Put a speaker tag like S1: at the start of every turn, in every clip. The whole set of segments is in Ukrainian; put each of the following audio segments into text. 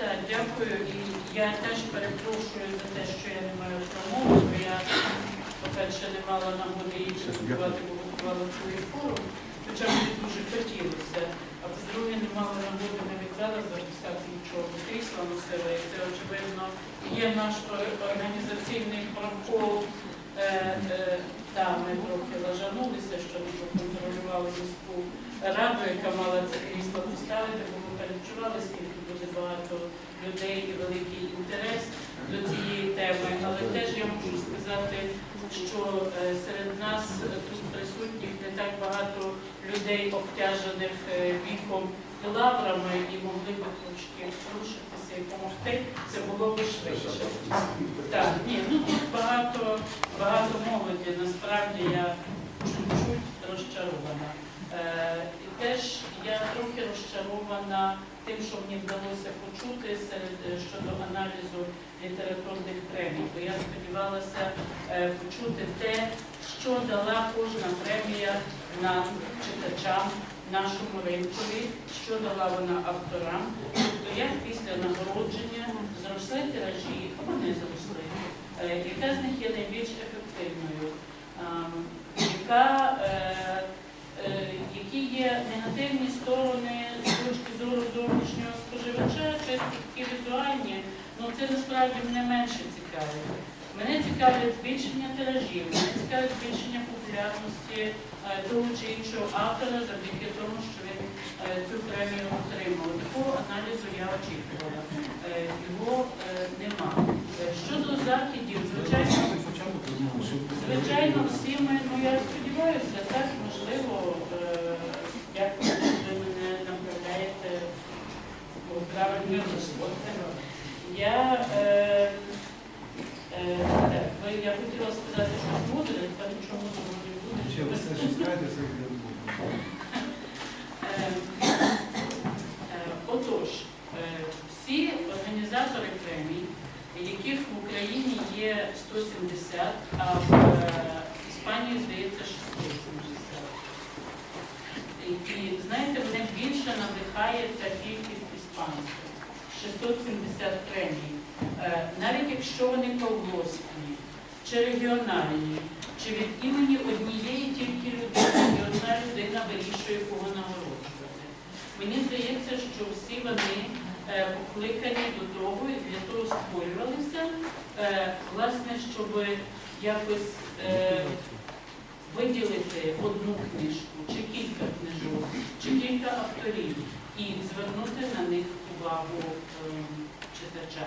S1: Так, дякую. І я теж перепрошую за те, що я не маю промови, бо я, по-перше, не мала нагоди її підготувати, бо готувала цілий форум, хоча мені дуже хотілося. А по-друге, не мала нагоди навіть зараз записати нічого. Крісла носила, і це, очевидно, є наш організаційний прокол. Е, е, Та ми трохи лажанулися, що ми контролювали міську раду, яка мала це крісло поставити, бо ми передчували, скільки багато людей і великий інтерес до цієї теми. Але теж я можу сказати, що е, серед нас тут присутніх не так багато людей, обтяжених е, віком і лаврами, і могли би трошки рушитися і допомогти. Це було б швидше. Так, ні, ну тут багато, багато молоді. Насправді я чуть-чуть розчарована. Е, і теж я трохи розчарована тим, що мені вдалося почути серед е, щодо аналізу літературних премій. Бо я сподівалася е, почути те, що дала кожна премія нам, читачам, нашому ринкові, що дала вона авторам. Тобто як після нагородження зросли тиражі, або не зросли, е, яка з них є найбільш ефективною, яка, е, е, які є негативні сторони це насправді мене менше цікавить. Мене цікавить збільшення тиражів, мене цікавить збільшення популярності е, того чи іншого автора завдяки тому, що він е, цю премію отримав. Такого аналізу я очікувала. Е, Його нема. Щодо західів, звичайно, звичайно, всі ми, ну я сподіваюся, так, можливо, що ви мене направляєте у правильне русло. Я, е, е, так, ви- я хотіла сказати, що мудре, та нічого мудрого не буде.
S2: Ще ви все ще скажете, це буде буде.
S1: Е, е, Отож, е, всі організатори премій, яких в Україні є 170, а в е, Іспанії, здається, 670. І, і знаєте, мене більше надихає ця кількість. 670 премій. Е, Навіть якщо вони колгоспні, чи регіональні, чи від імені однієї тільки людини, і одна людина вирішує, кого нагороджувати. Мені здається, що всі вони е, покликані до того і для того створювалися, е, власне, щоб якось виділити одну книжку, чи кілька книжок, чи кілька авторів і звернути на них увагу е, читача.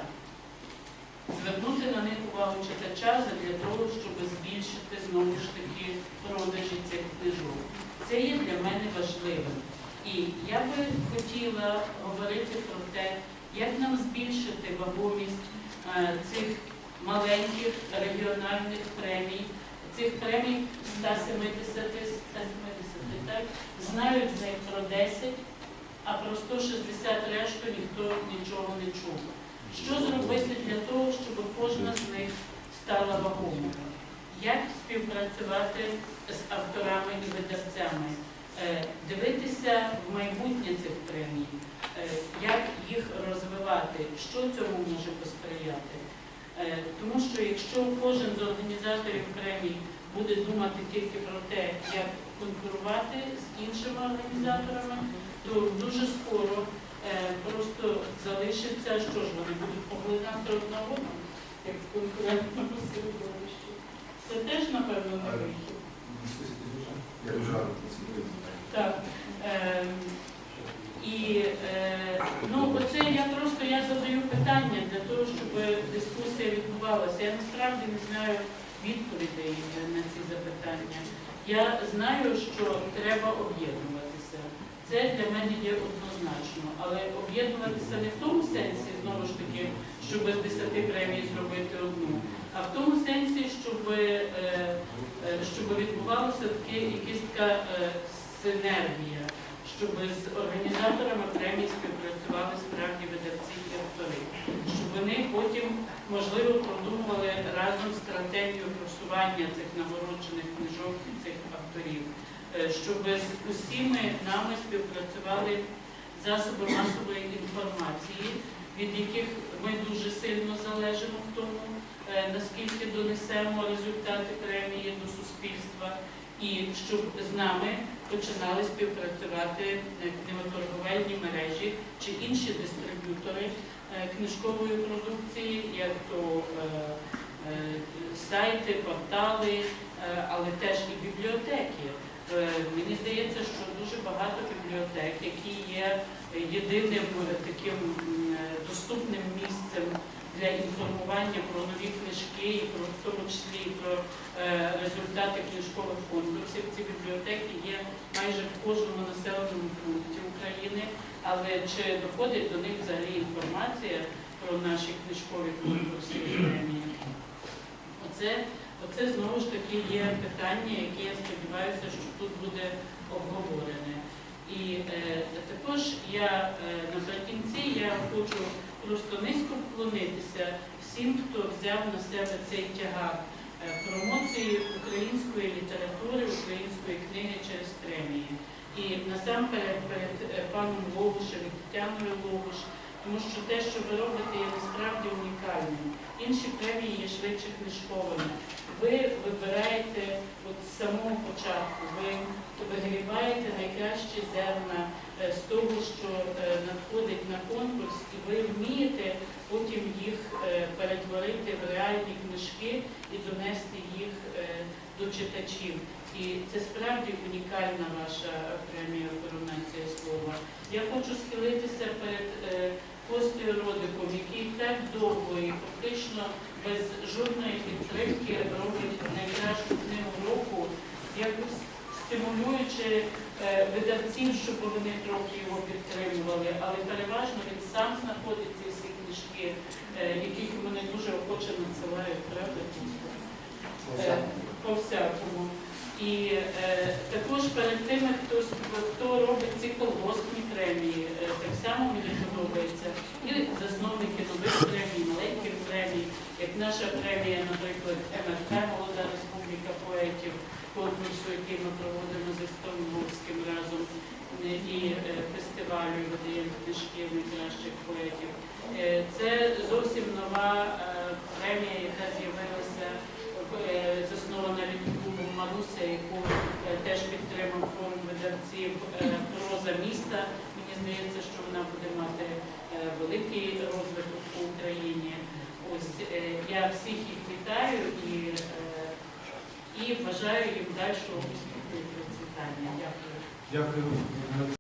S1: Звернути на них увагу читача для того, щоб збільшити знову ж таки продажі цих книжок. Це є для мене важливим. І я би хотіла говорити про те, як нам збільшити вагомість е, цих маленьких регіональних премій, цих премій 170, 170 так? знають з них про 10, а про 160 решту ніхто нічого не чув. Що зробити для того, щоб кожна з них стала вагомою? Як співпрацювати з авторами і видавцями? Е, Дивитися в майбутнє цих премій, Е, як їх розвивати, що цьому може посприяти. Е, Тому що якщо кожен з організаторів премій буде думати тільки про те, як конкурувати з іншими організаторами, то дуже скоро е, просто залишиться, що ж вони будуть поглинати одна одну, як в конкурентному середовищі. Це теж, напевно, не вихід.
S2: Я дуже радий.
S1: Так. Е, і е, ну, оце я просто я задаю питання для того, щоб дискусія відбувалася. Я насправді не знаю відповідей на ці запитання. Я знаю, що треба об'єднуватися. Це для мене є однозначно, але об'єднуватися не в тому сенсі, знову ж таки, щоб з 10 премій зробити одну, а в тому сенсі, щоб, е, е, щоб відбувалася таке якась така е, синергія, щоб з організаторами премій співпрацювали справді видавці і автори, щоб вони потім, можливо, продумували разом стратегію просування цих нагороджених книжок і цих авторів, щоб з усіми нами співпрацювали засоби масової інформації, від яких ми дуже сильно залежимо в тому, е, наскільки донесемо результати премії до суспільства, і щоб з нами починали співпрацювати е, книготорговельні мережі чи інші дистриб'ютори е, книжкової продукції, як то е, е, сайти, портали, е, але теж і бібліотеки. Е, Мені здається, що дуже багато бібліотек, які є єдиним е, таким е, доступним місцем для інформування про нові книжки, і про в тому числі і про результати книжкових конкурсів. Ці бібліотеки є майже в кожному населеному пункті України, але чи доходить до них взагалі інформація про наші книжкові конкурси? Оце, оце знову ж таки є питання, яке я сподіваюся, що тут буде обговорене. І е, також я е, наприкінці я хочу просто низько вклонитися всім, хто взяв на себе цей тягар е, промоції української літератури, української книги через премії. І насамперед перед е, паном Логушем і Тетяною Логуш, тому що те, що ви робите, є насправді унікальним. Інші премії є швидше книжковими. Ви вибираєте от з самого початку, ви вигрібаєте найкращі зерна е, з того, що е, надходить на конкурс, і ви вмієте потім їх е, перетворити в реальні книжки і донести їх до читачів. І це справді унікальна ваша премія коронація слова. Я хочу схилитися перед Костею Родиком, який так довго і фактично без жодної підтримки робить найкращу книгу року, якось стимулюючи е, видавців, щоб вони трохи його підтримували, але переважно він сам знаходить ці всі книжки, е, яких вони дуже охоче надсилають, правда? Е, По всякому. І е, також перед тими, хто, хто робить ці колгоспні премії, е, так само мені подобається. І засновники нових премій, маленьких премій, наша премія, наприклад, МРК Молода Республіка поетів, конкурсу, який ми проводимо з Естонським разом, е, і е, фестивалю видаємо книжки найкращих поетів. Е, Це зовсім нова премія, яка з'явилася заснована Людмилою Маруся, яку теж підтримав фонд видавців проза міста. Мені здається, що вона буде мати великий розвиток по Україні. Ось е, я всіх їх вітаю і, е, і бажаю їм дальшого успіху і процвітання. Дякую.
S2: Дякую.